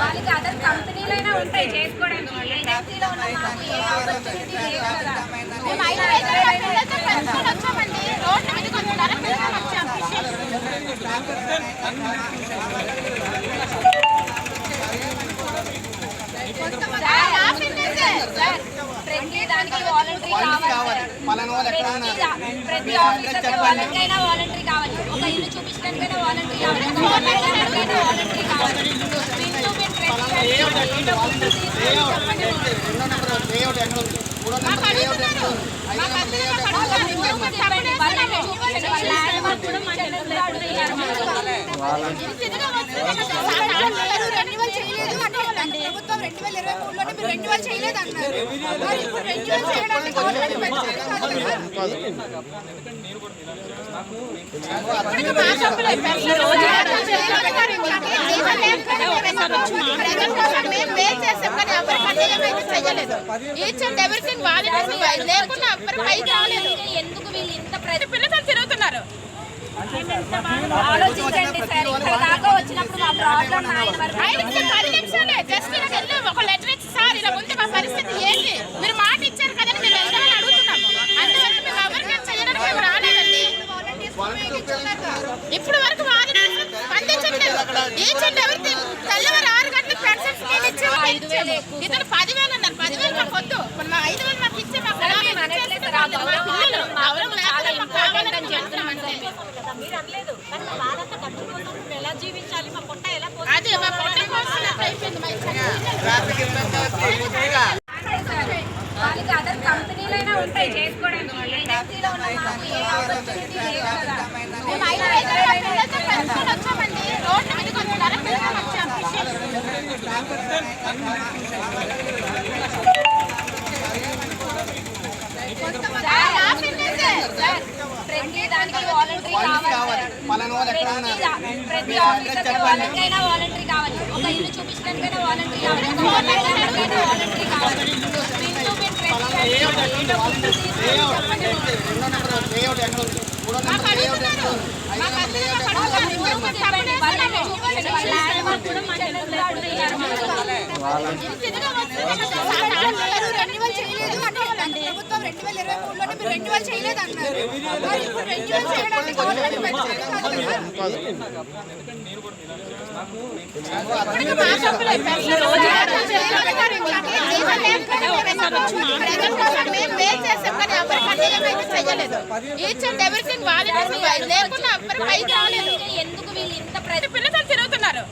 వాళ్ళకి అదర్ కంపెనీలైనా ఉంటాయి చేసుకోవడానికి. ఏజెన్సీలో ఉన్న మాకు ఏ ఆపర్చునిటీ లేదు కదా. మేము ఐదు ఐదు పిల్లలతో పెంచుకొని వచ్చామండి. రోడ్డు మీదకి వచ్చి పెంచుకొని వచ్చాం. Sir, ఆపిందే sir. సార్ ప్రతి దానికి వాలంటరీ కావాలి ప్రతి ఆఫీసర్ వాలంటరీ కావాలి. ఒక ఇల్లు చూపించడానికైనా వాలంటరీ కావాలి. ప్రభుత్వం రెండు వేల ఇరవై మూడులోనే మీరు రెన్యువల్ చేయలేదు అన్నారు మరి ఇప్పుడు రెన్యువల్ చేయడానికి గవర్నమెంట్ పెంచాలి కాదు కదా? మేము పే చేసాం కానీ ఎవరికంటే ఏమైతే చేయలేదు ఈచ్ అండ్ ఎవ్రీథింగ్ వాళ్ళు లేకుండా ఎవరి పైకి రాలేదు ఎందుకు వీళ్ళు ఇంత ప్రతి పిల్లలు తిరుగుతున్నారు. ఆలోచించండి సార్. ఇక్కడ దాకా వచ్చినప్పుడు మా ప్రాబ్లం వరకు ఐదు నిమిషాలు పది నిమిషాలే జస్ట్ ఇలా వెళ్ళి ఒక లెటర్ ఇచ్చి సార్ ఇలా ఉంది మా పరిస్థితి ఏంటి మీరు మాట ఇచ్చారు కదండి మేము వెళ్దామని అడుగుతున్నాం అందువల్ల మేము ఎవరికి చేయడానికి మేము రాలేదండి ఇప్పుడు వరకు వాళ్ళు స్పందించట్లేదు ఈచ్ అండ్ ఎవ్రీథింగ్ తెల్లవారు ఆరు గంటలకు పెన్షన్ స్కీమ్ ఇచ్చి ఐదు వేలు ఎక్కువ ఇతను పదివేలు అన్నారు. పదివేలు మాకు వద్దు. మరి మా ఐదు వేలు మాకు ఇచ్చి మాకు అదే మా పొట్ట కోసినట్టు అయిపోయింది మా వాళ్ళకి అదర్ కంపెనీలైనా ఉంటాయి చేసుకోవడానికి. ఏజెన్సీలో ఉన్న వాలంటరీ కావాలి ప్రతి ఆఫీసర్ వాలంటరీ కావాలి ఒక ఇల్లు చూపించడానికైనా వాలంటరీ కావాలి వాలంటరీ కావాలి. వాళ్ళ ల్యాండ్ మాకు కూడా మా చెల్లెలు లేకుండా ఇయ్యారు మాకు. ఇంటిదిగా వస్తుంది కదా సార్. ఆడపిల్లలు రెన్యువల్ చేయలేదు అంటారండి ప్రభుత్వం రెండు వేల ఇరవై మూడులోనే మీరు రెన్యువల్ చేయలేదు అన్నారు మరి ఇప్పుడు రెన్యువల్ చేయడానికి గవర్నమెంట్ కాదు లేకుండా పైకి రాలేదు ఎందుకు వీళ్ళు ఇంత ప్రతి పిల్లలు తిరుగుతున్నారు